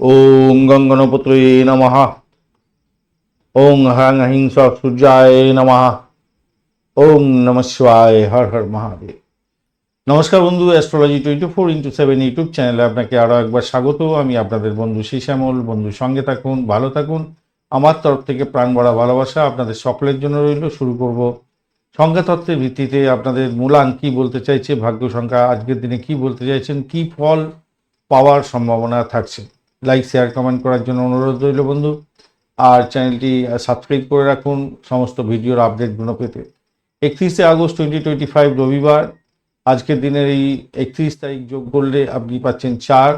ওম গঙ্গনপুত্রে নমঃ ওং হিং স সূর্যায় নমঃ ওং নম শিবায় হর হর মহাদেব নমস্কার বন্ধু astrology twenty four into seven YouTube চ্যানেলে আপনাকে আরও একবার স্বাগত। আমি আপনাদের বন্ধু শ্যামল। বন্ধু, সঙ্গে থাকুন, ভালো থাকুন। আমার তরফ থেকে প্রাণ ভরা ভালোবাসা আপনাদের সকলের জন্য রইল। শুরু করব সংখ্যাতত্ত্বের ভিত্তিতে আপনাদের মূলাঙ্ক কি বলতে চাইছে, ভাগ্য সংখ্যা আজকের দিনে কি বলতে চাইছেন, কি ফল পাওয়ার সম্ভাবনা থাকছে? লাইক শেয়ার কমেন্ট করার জন্য অনুরোধ রইল বন্ধু। আর চ্যানেলটি সাবস্ক্রাইব করে রাখুন সমস্ত ভিডিওর আপডেটগুলো পেতে। একত্রিশে আগস্ট টোয়েন্টি টোয়েন্টি ফাইভ রবিবার। আজকের দিনের এই একত্রিশ তারিখ যোগ করলে আপনি পাচ্ছেন চার।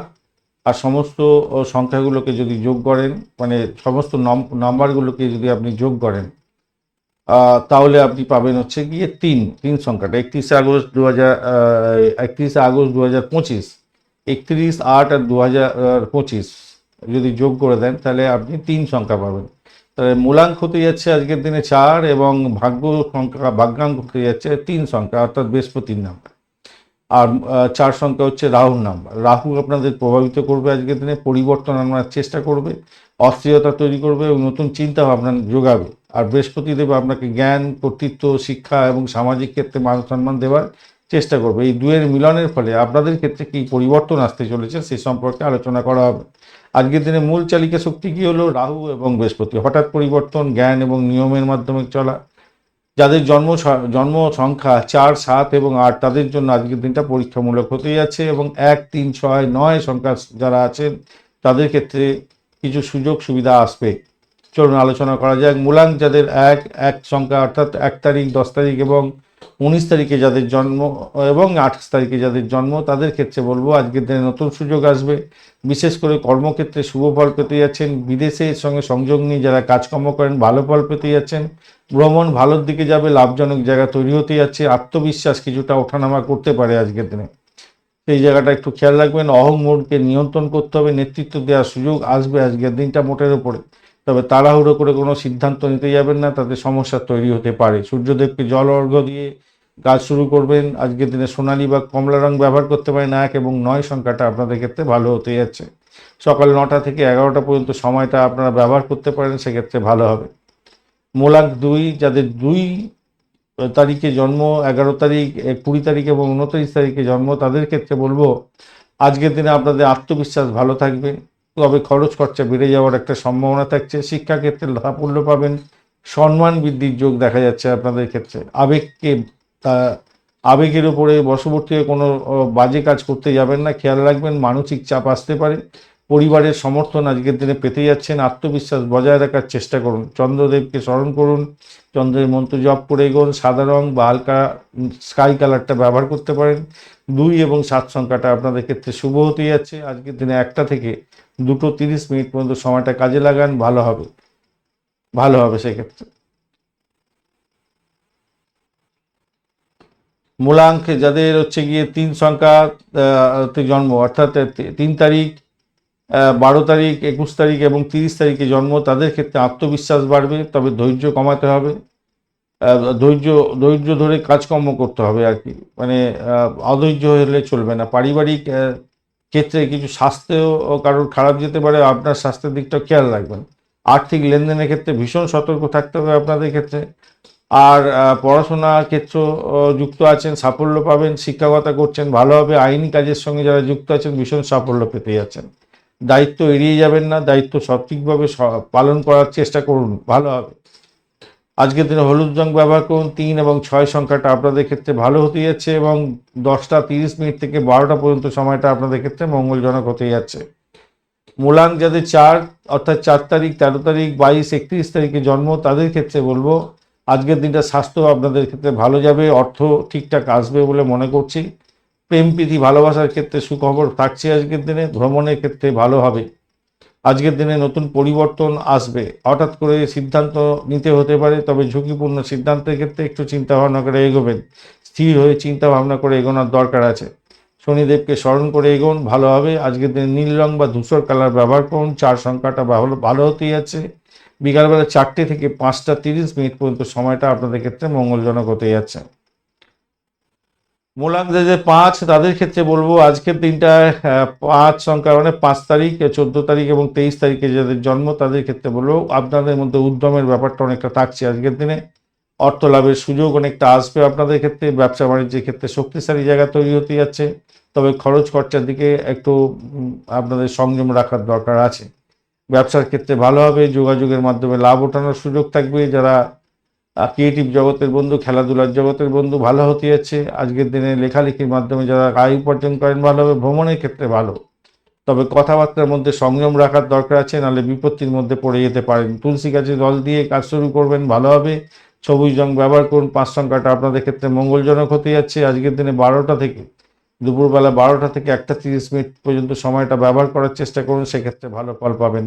আর সমস্ত সংখ্যাগুলোকে যদি যোগ করেন মানে সমস্ত নম- নাম্বারগুলোকে যদি আপনি যোগ করেন তাহলে আপনি পাবেন হচ্ছে গিয়ে তিন তিন সংখ্যাটা। একত্রিশে আগস্ট দু হাজার একত্রিশে আগস্ট দু হাজার পঁচিশ। একত্রিশ আট আর দু হাজার পঁচিশ। যদি যোগ করে দেন, তাহলে আপনি তিন সংখ্যা পাবেন। তাহলে মূলাঙ্ক হতে যাচ্ছে আজকের দিনে চার এবং ভাগ্য সংখ্যা, ভাগ্যাঙ্ক হতে যাচ্ছে তিন সংখ্যা, অর্থাৎ বৃহস্পতির নাম্বার আর চার সংখ্যা হচ্ছে রাহুর নাম্বার। রাহু আপনাদের প্রভাবিত করবে আজকের দিনে, পরিবর্তন আনার চেষ্টা করবে, অস্থিরতা তৈরি করবে এবং নতুন চিন্তা ভাবনা যোগাবে। আর বৃহস্পতি দেব আপনাকে জ্ঞান, কর্তৃত্ব, শিক্ষা এবং সামাজিক ক্ষেত্রে মান সম্মান দেওয়ার চেষ্টা করবে। এই দুয়ের মিলনের ফলে আপনাদের ক্ষেত্রে কি পরিবর্তন আসতে চলেছে সে সম্পর্কে আলোচনা করা হবে। আজকের দিনে মূল চালিকা শক্তি কি হলো? রাহু এবং বৃহস্পতি। হঠাৎ পরিবর্তন, জ্ঞান এবং নিয়মের মাধ্যমে চলা। যাদের জন্ম জন্ম সংখ্যা চার, সাত এবং আট, তাদের জন্য আজকের দিনটা পরীক্ষামূলক হতে যাচ্ছে এবং এক, তিন, ছয়, নয় সংখ্যা যারা আছেন, তাদের ক্ষেত্রে কিছু সুযোগ সুবিধা আসবে। চলুন আলোচনা করা যাক। মূলাঙ্ক যাদের এক এক সংখ্যা অর্থাৎ এক তারিখ, দশ তারিখ এবং উনিশ তারিখে যাদের জন্ম এবং আঠাশ তারিখে যাদের জন্ম, তাদের ক্ষেত্রে বলব আজকের দিনে নতুন সুযোগ আসবে। বিশেষ করে কর্মক্ষেত্রে শুভ ফল পেতে যাচ্ছেন। বিদেশের সঙ্গে সংযোগ নিয়ে যারা কাজকর্ম করেন, ভালো ফল পেতে যাচ্ছেন। ভ্রমণ ভালোর দিকে যাবে, লাভজনক জায়গা তৈরি হতে যাচ্ছে। আত্মবিশ্বাস কিছুটা ওঠানামা করতে পারে আজকের দিনে। সেই জায়গাটা একটু খেয়াল রাখবেন। অহং মোড়কে নিয়ন্ত্রণ করতে হবে। নেতৃত্ব দেওয়ার সুযোগ আসবে আজকের দিনটা মোটের উপরে। তবে তাড়াহুড়ো করে কোনো সিদ্ধান্ত নিতে যাবেন না, তাতে সমস্যা তৈরি হতে পারে। সূর্যদেবকে জল অর্ঘ্য দিয়ে কাজ শুরু করবেন। আজকের দিনে সোনালি বা কমলা রং ব্যবহার করতে পারেন। এক এবং নয় সংখ্যাটা আপনাদের ক্ষেত্রে ভালো হতে যাচ্ছে। সকাল নটা থেকে এগারোটা পর্যন্ত সময়টা আপনারা ব্যবহার করতে পারেন, সেক্ষেত্রে ভালো হবে। মোলাক দুই, যাদের দুই তারিখে জন্ম, এগারো তারিখ কুড়ি তারিখ এবং উনত্রিশ তারিখে জন্ম, তাদের ক্ষেত্রে বলব, আজকের দিনে আপনাদের আত্মবিশ্বাস ভালো থাকবে। তবে খরচ খরচা বেড়ে যাওয়ার একটা সম্ভাবনা থাকছে। শিক্ষাক্ষেত্রে সাফল্য পাবেন। সম্মান বৃদ্ধির যোগ দেখা যাচ্ছে আপনাদের ক্ষেত্রে। আবেগকে, তা, আবেগের উপরে বশবর্তী কোনো বাজে কাজ করতে যাবেন না। খেয়াল রাখবেন, মানসিক চাপ আসতে পারে। পরিবারের সমর্থন আজকের দিনে পেতে যাচ্ছেন। আত্মবিশ্বাস বজায় রাখার চেষ্টা করুন। চন্দ্রদেবকে স্মরণ করুন। চন্দ্রের মন্ত্র জপ করে এগোন। সাদা রং বা হালকা স্কাই কালারটা ব্যবহার করতে পারেন। দুই এবং সাত সংখ্যাটা আপনাদের ক্ষেত্রে শুভ হতে যাচ্ছে। আজকের দিনে একটা থেকে দুটো তিরিশ মিনিট পর্যন্ত সময়টা কাজে লাগান, ভালো হবে। ভালো হবে সেক্ষেত্রে। মূলাঙ্ক যাদের হচ্ছে গিয়ে তিন সংখ্যা জন্ম, অর্থাৎ তিন তারিখ বারো তারিখ, একুশ তারিখ এবং তিরিশ তারিখে জন্ম, তাদের ক্ষেত্রে আত্মবিশ্বাস বাড়বে, তবে ধৈর্য কমাতে হবে। ধৈর্য ধৈর্য ধরে কাজকর্ম করতে হবে আর কি। মানে অধৈর্য হলে চলবে না। পারিবারিক ক্ষেত্রে কিছু স্বাস্থ্যও কারোর খারাপ যেতে পারে আপনার স্বাস্থ্যের দিকটা খেয়াল রাখবেন। আর্থিক লেনদেনের ক্ষেত্রে ভীষণ সতর্ক থাকতে হবে আপনাদের ক্ষেত্রে। আর আহ, পড়াশোনার ক্ষেত্র যুক্ত আছেন সাফল্য পাবেন শিক্ষকতা করছেন ভালোভাবে আইনি কাজের সঙ্গে যারা যুক্ত আছেন ভীষণ সাফল্য পেতে যাচ্ছেন। দায়িত্ব এড়িয়ে যাবেন না দায়িত্ব সঠিকভাবে পালন করার চেষ্টা করুন ভালো হবে। আজকের দিনে হলুদ রং ব্যবহার করুন, তিন এবং ছয় সংখ্যাটা আপনাদের ক্ষেত্রে ভালো হতে যাচ্ছে এবং দশটা তিরিশ মিনিট থেকে বারোটা পর্যন্ত সময়টা আপনাদের ক্ষেত্রে মঙ্গলজনক হতে যাচ্ছে। মূলাঙ্ক যাদের চার, অর্থাৎ চার তারিখ, তেরো তারিখ, বাইশ, একত্রিশ তারিখে জন্ম, তাদের ক্ষেত্রে বলব, আজকের দিনটা স্বাস্থ্য আপনাদের ক্ষেত্রে ভালো যাবে, অর্থ ঠিকঠাক আসবে বলে মনে করছি। প্রেম, প্রীতি, ভালোবাসার ক্ষেত্রে সুখবর থাকছে আজকের দিনে, ভ্রমণের ক্ষেত্রে ভালো হবে। আজকের দিনে নতুন পরিবর্তন আসবে। হঠাৎ করে সিদ্ধান্ত নিতে হতে পারে, তবে ঝুঁকিপূর্ণ সিদ্ধান্তের ক্ষেত্রে একটু চিন্তা ভাবনা করে এগোবেন। স্থির হয়ে চিন্তা ভাবনা করে এগোনোর দরকার আছে। শনিদেবকে স্মরণ করে এগোন, ভালো হবে। আজকের দিনে নীল রং বা ধূসর কালার ব্যবহার করুন। চার সংখ্যাটা ভালো ভালো হতেই যাচ্ছে বিকালবেলা চারটে থেকে পাঁচটা তিরিশ মিনিট পর্যন্ত সময়টা আপনাদের ক্ষেত্রে মঙ্গলজনক হতে যাচ্ছে মূলাং যে পাঁচ, তাদের ক্ষেত্রে বলব আজকের দিনটা পাঁচ সংখ্যা মানে পাঁচ তারিখ, চোদ্দ তারিখ এবং তেইশ তারিখে যাদের জন্ম, তাদের ক্ষেত্রে বলব আপনাদের মধ্যে উদ্যমের ব্যাপারটা অনেকটা থাকছে আজকের দিনে। অর্থ লাভের সুযোগ অনেকটা আসবে আপনাদের ক্ষেত্রে, ব্যবসা বাণিজ্যের ক্ষেত্রে শক্তিশালী জায়গা তৈরি হতে যাচ্ছে। তবে খরচ খরচার দিকে একটু আপনাদের সংযম রাখার দরকার আছে। ব্যবসার ক্ষেত্রে ভালো হবে, যোগাযোগের মাধ্যমে লাভ ওঠানোর সুযোগ থাকবে। যারা ক্রিয়েটিভ জগতের বন্ধু, খেলাধুলার জগতের বন্ধু ভালো হতে যাচ্ছে। আজকের দিনে লেখালেখির মাধ্যমে যারা আয় উপার্জন করেন ভালো হবে, ভ্রমণের ক্ষেত্রে ভালো। তবে কথাবার্তার মধ্যে সংযম রাখার দরকার আছে, নাহলে বিপত্তির মধ্যে পড়ে যেতে পারেন। তুলসী গাছে জল দিয়ে কাজ শুরু করবেন, ভালো হবে। সবুজ রং ব্যবহার করুন, পাঁচ সংখ্যাটা আপনাদের ক্ষেত্রে মঙ্গলজনক হতে যাচ্ছে। আজকের দিনে বারোটা থেকে, দুপুরবেলা বারোটা থেকে একটা তিরিশ মিনিট পর্যন্ত সময়টা ব্যবহার করার চেষ্টা করুন, সেক্ষেত্রে ভালো ফল পাবেন।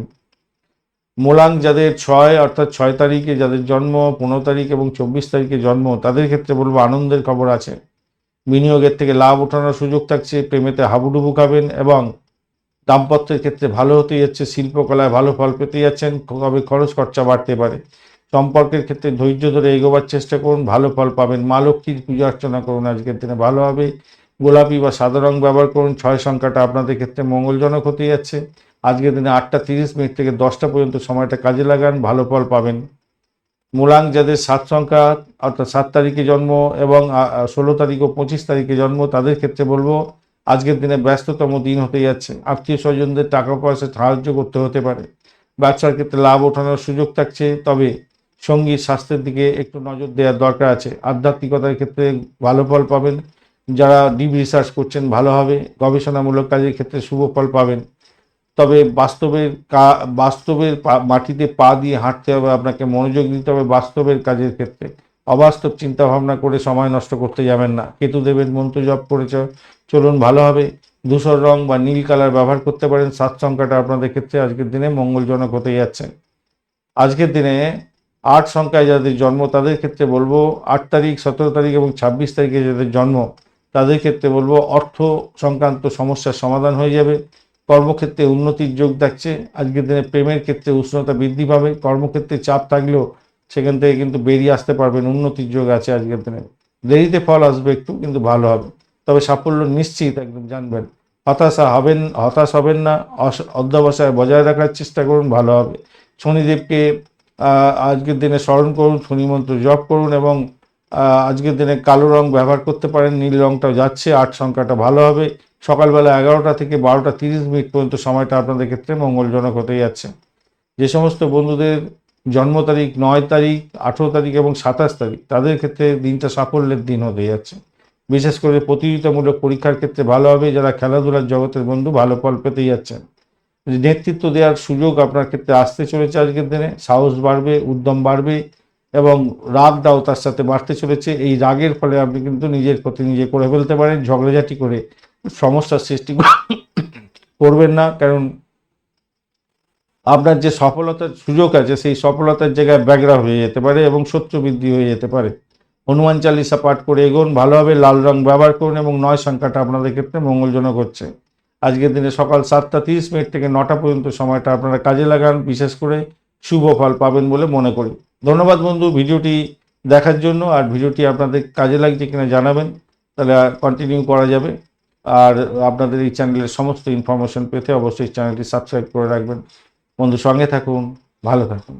মোলাং যাদের ছয়, অর্থাৎ ছয় তারিখে যাদের জন্ম, পনেরো তারিখ এবং চব্বিশ তারিখে জন্ম, তাদের ক্ষেত্রে বলব আনন্দের খবর আছে। বিনিয়োগের থেকে লাভ ওঠানোর সুযোগ থাকছে, প্রেমেতে হাবুডুবু খাবেন এবং দাম্পত্যের ক্ষেত্রে ভালো হতে যাচ্ছে, শিল্পকলায় ভালো ফল পেতে যাচ্ছেন তবে খরচ খরচা বাড়তে পারে। সম্পর্কের ক্ষেত্রে ধৈর্য ধরে এগোবার চেষ্টা করুন, ভালো ফল পাবেন। মা লক্ষ্মীর পূজা অর্চনা করুন, আজকের দিনে ভালো হবে। গোলাপি বা সাদা রং ব্যবহার করুন, ছয় সংখ্যাটা আপনাদের ক্ষেত্রে মঙ্গলজনক হতে যাচ্ছে। আজকের দিনে আটটা তিরিশ মিনিট থেকে দশটা পর্যন্ত সময়টা কাজে লাগান, ভালো ফল পাবেন। মূলাং যাদের সাত সংখ্যা, অর্থাৎ সাত তারিখে জন্ম এবং ষোলো তারিখ ও পঁচিশ তারিখে জন্ম, তাদের ক্ষেত্রে বলব, আজকের দিনে ব্যস্ততম দিন হতে যাচ্ছে। আত্মীয় স্বজনদের টাকা পয়সা সাহায্য করতে হতে পারে। ব্যবসার ক্ষেত্রে লাভ ওঠানোর সুযোগ থাকছে, তবে সংগীত স্বাস্থ্যের দিকে একটু নজর দেওয়ার দরকার আছে। আধ্যাত্মিকতার ক্ষেত্রে ভালো ফল পাবেন। যারা ডিপ রিসার্চ করছেন, ভালো হবে। গবেষণামূলক কাজের ক্ষেত্রে শুভ ফল পাবেন। তবে বাস্তবের কা, বাস্তবের মাটিতে পা দিয়ে হাঁটতে হবে, আপনাকে মনোযোগ দিতে হবে বাস্তবের কাজের ক্ষেত্রে। অবাস্তব চিন্তা ভাবনা করে সময় নষ্ট করতে যাবেন না। কেতুদেবের মন্ত্র জপ করে চ- চলুন ভালো হবে। ধূসর রং বা নীল কালার ব্যবহার করতে পারেন, সাত সংখ্যাটা আপনাদের ক্ষেত্রে আজকের দিনে মঙ্গলজনক হতে যাচ্ছে। আজকের দিনে আট সংখ্যায় যাদের জন্ম, তাদের ক্ষেত্রে বলব আট তারিখ, সতেরো তারিখ এবং ছাব্বিশ তারিখে যাদের জন্ম, তাদের ক্ষেত্রে বলব অর্থ সংক্রান্ত সমস্যার সমাধান হয়ে যাবে। কর্মক্ষেত্রে উন্নতির যোগ দেখছে আজকের দিনে প্রেমের ক্ষেত্রে উষ্ণতা বৃদ্ধি পাবে। কর্মক্ষেত্রে চাপ থাকলেও সেখান থেকে কিন্তু বেরিয়ে আসতে পারবেন, উন্নতির যোগ আছে আজকের দিনে। দেরিতে ফল আসবে একটু, কিন্তু ভালো হবে। তবে সাফল্য নিশ্চিত একদম জানবেন। হতাশা হবেন, হতাশ হবেন না। অধ্যবসায় বজায় রাখার চেষ্টা করুন, ভালো হবে। শনিদেবকে আজকের দিনে স্মরণ করুন, শনি মন্ত্র জপ করুন এবং আজকের দিনে কালো রং ব্যবহার করতে পারেন, নীল রংটাও যাচ্ছে, আট সংখ্যাটা ভালো হবে। সকালবেলা এগারোটা থেকে বারোটা তিরিশ মিনিট পর্যন্ত সময়টা আপনাদের ক্ষেত্রে মঙ্গলজনক হতে যাচ্ছে। যে সমস্ত বন্ধুদের জন্ম তারিখ, নয় তারিখ, আঠেরো তারিখ এবং সাতাশ তারিখ, তাদের ক্ষেত্রে দিনটা সাফল্যের দিন হতে যাচ্ছে। বিশেষ করে প্রতিযোগিতামূলক পরীক্ষার ক্ষেত্রে ভালো হবে, যারা খেলাধুলার জগতের বন্ধু ভালো ফল পেতে যাচ্ছেন। নেতৃত্ব দেওয়ার সুযোগ আপনার ক্ষেত্রে আসতে চলেছে আজকের দিনে, সাহস বাড়বে, উদ্যম বাড়বে এবং রাগ দাও তার সাথে বাড়তে চলেছে। এই রাগের ফলে আপনি কিন্তু নিজের ক্ষতি নিজে করে ফেলতে পারেন, ঝগড়াঝাটি করে সমস্যার সৃষ্টি করবেন না, কারণ আপনার যে সফলতার সুযোগ আছে, সেই সফলতার জায়গায় ব্যাগরা হয়ে যেতে পারে এবং শত্রু বৃদ্ধি হয়ে যেতে পারে। হনুমান চালিসা পাঠ করে এগোন, ভালোভাবে লাল রং ব্যবহার করুন এবং নয় সংখ্যাটা আপনাদের ক্ষেত্রে মঙ্গলজনক হচ্ছে। আজকের দিনে সকাল সাতটা তিরিশ মিনিট থেকে নটা পর্যন্ত সময়টা আপনারা কাজে লাগান, বিশেষ করে শুভ ফল পাবেন বলে মনে করি। ধন্যবাদ বন্ধু, ভিডিওটি দেখার জন্য। আর ভিডিওটি আপনাদের কাজে লাগছে কিনা জানাবেন, তাহলে কন্টিনিউ করা যাবে। আর আপনাদের এই চ্যানেলের সমস্ত ইনফরমেশন পেতে অবশ্যই চ্যানেলটি সাবস্ক্রাইব করে রাখবেন। বন্ধু, সঙ্গে থাকুন, ভালো থাকুন।